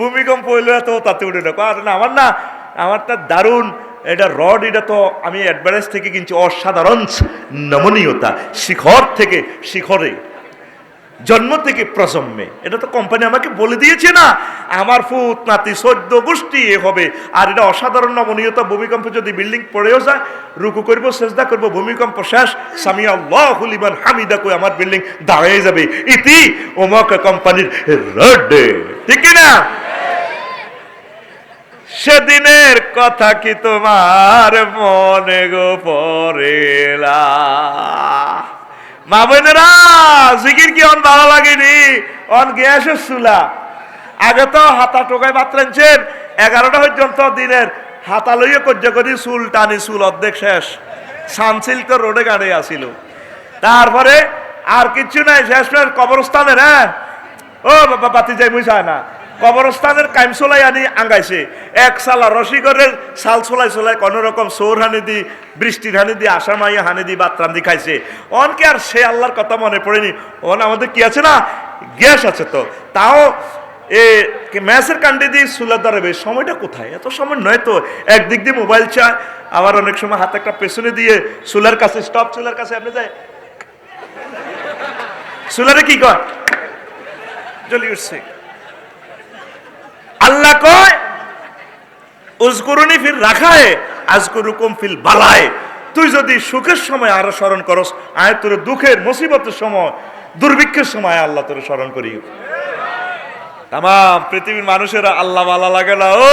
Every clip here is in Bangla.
ভূমিকম্প হইলে তো তাতে উঠে না। আর না, আমার না, আমারটা দারুণ। এটা রড এটা তো আমি অ্যাডভারেজ থেকে কিনছি, অসাধারণ নমনীয়তা। শিখর থেকে শিখরে। জন্ম থেকে প্রজন্মে। এটা তো কোম্পানি আমাকে বলে দিয়েছে না। আমার ফুত নাতি, সদ্য গোষ্ঠী এ হবে। আর এটা অসাধারণ নমনীয়তা। ভূমিকম্প যদি বিল্ডিং পড়েও যায়, রুকু করব চেষ্টা করব, ভূমিকম্প শেষ। স্বামী হুলিমান হামিদা কই, আমার বিল্ডিং দাঁড়িয়ে যাবে। ইতি অমক কোম্পানির রড ঠিক না সেদিনের কথা কি তোমার মনে গো পড়েলা? মা বোনেরা, জিকির কি অন ভালো লাগেনি? অন গ্যাসের চুলা। আগে তো হাতা টোকায় বাতলেনছেন এগারোটা পর্যন্ত দিনের হাতা লইয়ে কর্য করি চুল টানি, চুল অর্ধেক শেষ। সানসিল্ক রোডে গাড়ি আসিল। তারপরে আর কিচ্ছু নাই শেষ কবরস্থানের হ্যাঁ? ও বাবা, বাতি যাই বুঝায় না। কবরস্থানের কাইম চলাই আনি আঙ্গাইছে। এক সালা রসিগরের সাল চলাই চলাই কোনো রকম সৌর হানি দি, বৃষ্টির হানি দি আষাঢ় মাইয়া হানি দি বাত্রাম দি খাইছে। অনকে আর সে আল্লাহর কথা মনে পড়েনি? অন আমাদের কি আছে না? গ্যাস আছে তো। তাও এ ম্যাচের কান্ডে দিয়ে সুলার দাঁড়াবে সময়টা কোথায়? এত সময় নয় তো। একদিক দিয়ে মোবাইল চায়, আবার অনেক সময় হাতে একটা পেছনে দিয়ে সুলার কাছে, স্টপ চুলার কাছে আপনি যায়। সুলারে কি কয়? জ্বলি উঠছে। আল্লাহ কয়, উজকুরুনি ফির রাখায়, আজকুরুকুম ফিল বালায়। তুই যদি সুখের সময় আরও স্মরণ করস, আয় তোর দুঃখের মুসিবতের সময়, দুর্ভিক্ষের সময় আল্লাহ তোর স্মরণ করি তাম পৃথিবীর মানুষেরা আল্লাহ ভালো লাগে না, ও,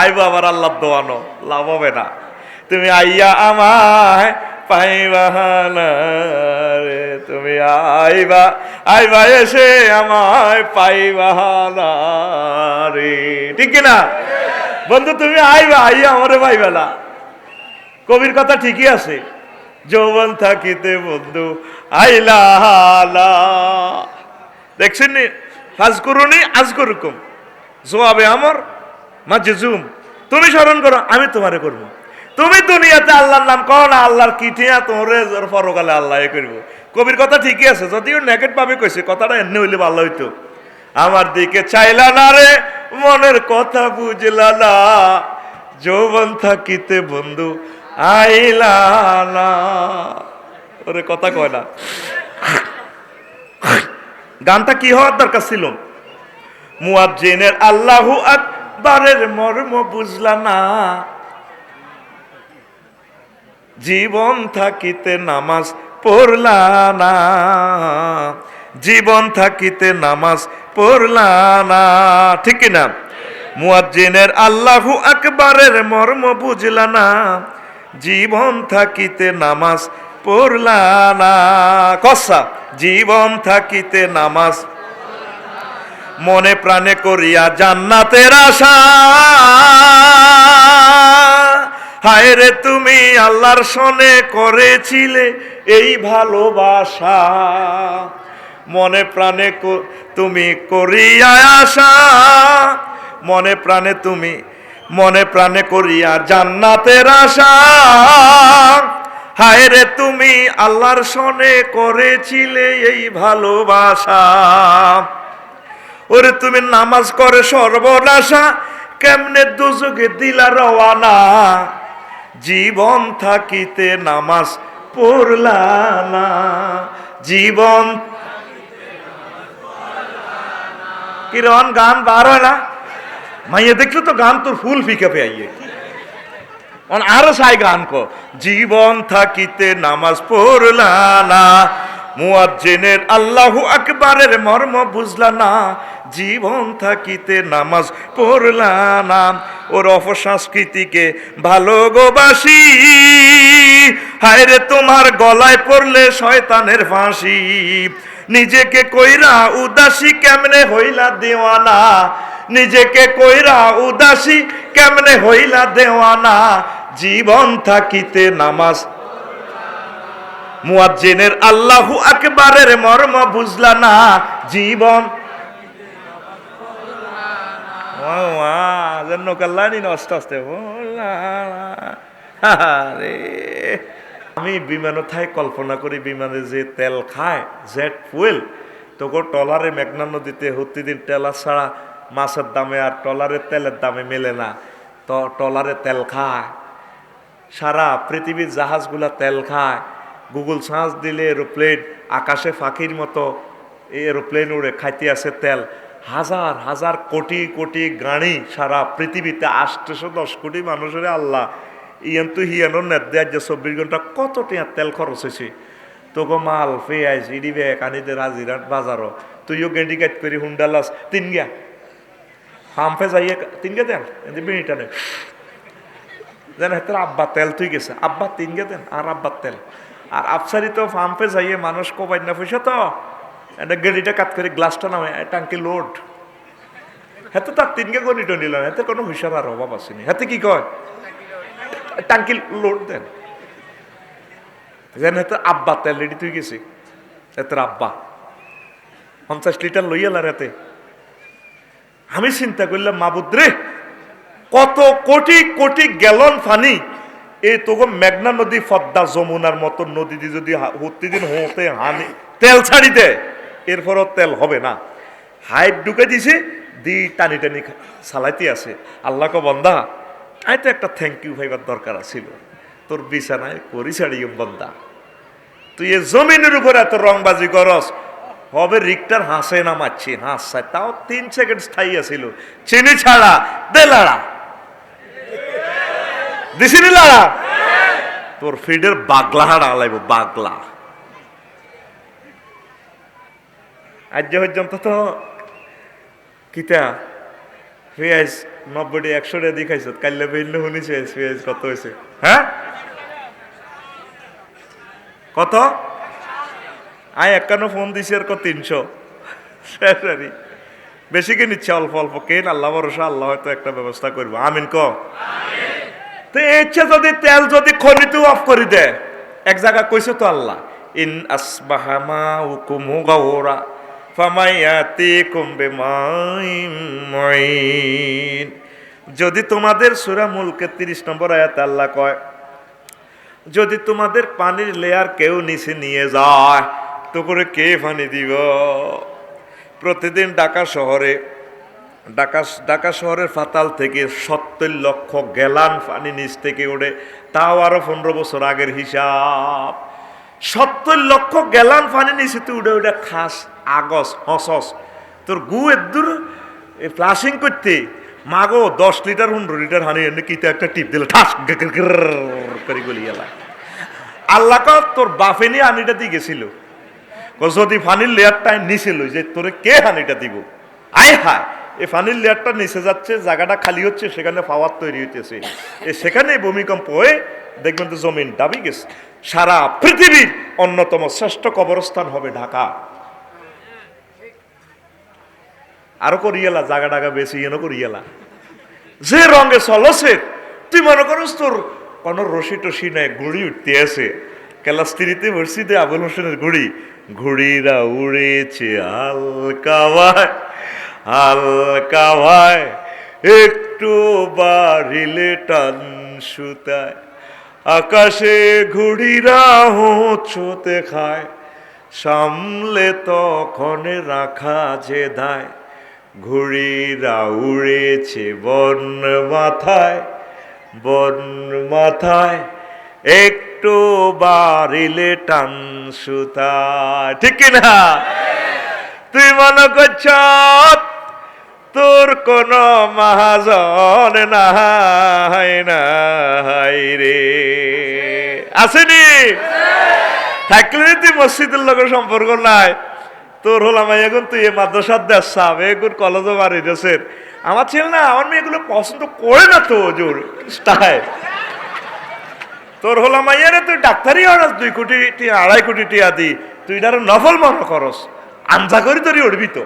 আইব আবার আল্লাহ দোয়ানো, লাভ হবে না। তুমি আইয়া আমায় পাইবা রে, তুমি আইবা আইবা এসে আমায় পাইবা রে। ঠিক না বন্ধু, তুমি আইবা, আইয়া আমারে পাইবা না। কবির কথা ঠিকই আছে। যৌবন থাকিতে বন্ধু, আইলা। দেখছেন নি? ফাজ করুনি আজ করুকুম জোয়াবে আমার মা জেজুম তুমি স্মরণ করো, আমি তোমারে করব। তুমি দুনিয়াতে আল্লাহর নাম কও না, আল্লাহর কিঠিয়া তোরে পরকালে আল্লাহ করব। কবির কথা ঠিকই আছে, যদিও নেগেট ভাবে কইছে, কথাটা এমনি হইলে ভালো হইতো। আমার দিকে চাইলা না রে, মনের কথা বুঝলা না, যৌবন থাকিতে বন্ধু আইলা না। ওরে কথা কয় না। গানটা কি হওয়ার দরকার ছিল? মুয়াজ্জিনের আল্লাহু আকবারের মর্ম বুঝলা না। জীবন থাকিতে নামাজ পড়লা না। জীবন থাকিতে নামাজ পড়লা না। ঠিক না? মুয়াজ্জিনের আল্লাহু আকবারের মর্ম বুঝলা না। জীবন থাকিতে নামাজ পড়লা না। কসা, জীবন থাকিতে নামাজ মনে প্রাণে করিয়া জান্নাতের আশা। হায় রে তুমি আল্লাহর সনে করেছিলে এই ভালোবাসা। মনে প্রাণে তুমি করিয়া আশা মনে প্রাণে তুমি, মনে প্রাণে করিয়া জান্নাতের আশা। হায় রে তুমি আল্লাহর সনে করেছিলে এই ভালোবাসা। ওরে তুমি নামাজ করে সর্বনাশা, কেমনে দুযোগে দিলা রওয়ানা। জীবন থাকিতে নামাজ পড়লা না। জীবন কিরণ, গান বার হয় না? মাইয়ে, দেখল তো গান তোর ফুল ফিকে পে আইয়ে অন আরও সাই গান কো। জীবন থাকিতে নামাজ পড়লা না। মুয়াজ্জিনের আল্লাহু আকবারের মর্ম বুঝলা না। জীবন থাকিতে নামাজ পড়লা না। ওর অপসংস্কৃতিকে ভালো গোবাসি হায় রে তোমার গলায় পড়লে শয়তানের ফাঁসি। নিজেকে কইরা উদাসী কেমনে হইলা দেওয়ানা? নিজেকে কইরা উদাসী কেমনে হইলা দেওয়ানা? জীবন থাকিতে নামাজ। মুয়াজ্জিনের আল্লাহু আকবারের মর্ম বুঝলা না জীবন যেন কাল্লানি নষ্ট আস্তে আমি বিমানে থাই কল্পনা করি, বিমানে যে তেল খায়, জেট ফুয়েল, তোকে টলারে মেঘনা নদীতে হত্তি দিন টেলা ছাড়া মাছের দামে আর টলারের তেলের দামে মেলে না। তো টলারে তেল খায়। সারা পৃথিবীর জাহাজগুলা তেল খায়। গুগল সার্চ দিলে এরোপ্লেন আকাশে ফাঁকির মতো এরোপ্লেন উড়ে খাইতে আছে তেল। হাজার হাজার কোটি কোটি গাড়ি সারা পৃথিবীতে আষ্টশো দশ কোটি মানুষের আল্লাহ। ইয়ান তো হিয়ানোর নেট দেয় যে চব্বিশ ঘণ্টা কত টিয়া তেল খরচ হয়েছে? তোকে মাল, পেঁয়াজ, ইডি বে কানিতে রাজিরাট বাজারও। তুইও গেন্ডি কাট করি হুন্ডালাস তিন গিয়া। হামফে যাইয়ে তিন গে দেন? বিনিটা নেই যেন হেতের আব্বা তেল তুই গেছে। আব্বা, তিন গে দেন, আর আব্বার তেল। আর আফসারি তো পাম্পে যাইয়ে মানুষ কোবাই না পয়সা তো। এটা গেড়িটা কাট করে গ্লাসটা নামে টাঙ্কি লোড হেতে তার তিন গে গণিত নিল না কোনো হুশার আর অভাব আসেনি হেতে কি কয়? টাঙ্কি লোড দেন। যেন হেতে আব্বা তেল রেডি তুই গেছি। হেতের আব্বা। পঞ্চাশ লিটার লইয়াল আর হেতে। আমি চিন্তা করলাম মাবুদ রে কত কোটি কোটি গ্যালন পানি এই তোকে মেঘনা নদী ফদ্দা যমুনার মতো নদী দিয়ে যদি প্রতিদিন হতে হানি, তেল ছাড়ি দে। এরপরও তেল হবে না। হাইপ ঢুকে দিছে, দি টানি টানি চালাইতে আছে। আল্লাহকে বন্দা তো একটা থ্যাংক ইউ ভাইবার দরকার ছিল তোর বিছানায় করি ছাড়িও বন্দা। তুই এ জমিনের উপরে এত রংবাজি করস, হবে রিক্টার হাসে না মারছি, হাসছে। তাও তিন সেকেন্ড স্থায়ী আছিল। চিনি ছাড়া, দে লাড়া। দিছিনি লাড়া? তোর ফিডের বাগলা হাড়া লাইব বাগলা। আজ পর্যন্ত তো কিতা? পেঁয়াজ নব্বইটি একশো টাকা দিয়ে খাইছ কাল্লে বেললে শুনিছে কত হয়েছে হ্যাঁ কত? আয় একান্ন ফোন দিছি আর কত তিনশো? সরি বেশি কে নিচ্ছে অল্প অল্প কেন। আল্লাহ ভরসা, আল্লাহ হয়তো একটা ব্যবস্থা করব। আমিন ক? তো ইচ্ছা যদি, তেল যদি খনিতে অফ করে দেয় এক জায়গা কইছে তো আল্লাহ, ইন আসবাহামা হুকুমু গাওরা। ফামাইয়াতি কুম্বে যদি তোমাদের সুরা মুলকে তিরিশ নম্বর আয়াত আল্লাহ কয়, যদি তোমাদের পানির লেয়ার কেউ নিচে নিয়ে যায়, তো করে কে পানি দিব? প্রতিদিন ঢাকা শহরে, ঢাকা ঢাকা শহরের ফাতাল থেকে সত্তর লক্ষ গ্যালান পানি নিচ থেকে ওঠে, তাও আরও পনেরো বছর আগের হিসাব। সত্তর লক্ষ গ্যালান পানি নিচে তুই উঠে উঠে খাস, আগস, হসস। তোর গু এদুর ফ্লাশিং করতে। মাগো, দশ লিটার, পনেরো লিটার হানি এনে কিতে একটা টিপ দিল, ঠাস করে গলি গেলা। আল্লাহ তোর বাফে নিয়ে হানিটা দিয়ে গেছিল। যদি ফানির লেয়ারটা নিচে লই যে তোরে কে হানিটা দিব? আয় হায় এই ফানির লেয়ারটা নিচে যাচ্ছে, জায়গাটা খালি হচ্ছে, সেখানে পাওয়ার তৈরি হইতেছে। সেখানে ভূমিকম্প হয়ে দেখবেন তো জমিন দাবি গেছে। সারা পৃথিবীর অন্যতম শ্রেষ্ঠ কবরস্থান হবে ঢাকা। আরও করিয়েলা, জাগা টাগা বেশি এনো করিয়েলা। যে রঙে চলছে, তুই মনে করস তোর কোন রশি টসি নাই ঘুড়ি উঠতে আছে। ক্যালাস্ত্রিতে বসছি দে আবুল হোসেনের ঘুড়ি ঘুড়িরা উড়েছে হালকাওয়ায় হালকাওয়ায় একটু বাড়িলে টান সুতায়। আকাশে ঘুড়িরা হোঁচোতে খায়। সামলে তখন রাখা যে দায়। ঘুড়িরা উড়েছে বন মাথায় বন মাথায়। একটু বাড়িলে টান সুতায় ঠিক কিনা? তুই মনে করছ তোর কোন মহাজন নাই নাই রে। আসেনি? থাকলে তুই মসজিদের লোকের সম্পর্ক নাই। তোর হলাম এখন তুই এই মাদ্রাসার দেশ সাপ এগুলো কলেজও বাড়ি দেশের আমার ছেলে না, আমার মেয়ে এগুলো পছন্দ করে না তো, জোর স্টাইল তোর হলাম মাইয়ারে তুই ডাক্তারই হরাস দুই কোটি আড়াই কোটি টিয়া দি। তুই এটার নফল মনে করস। আঞ্জা করি তোরই উঠবি তো।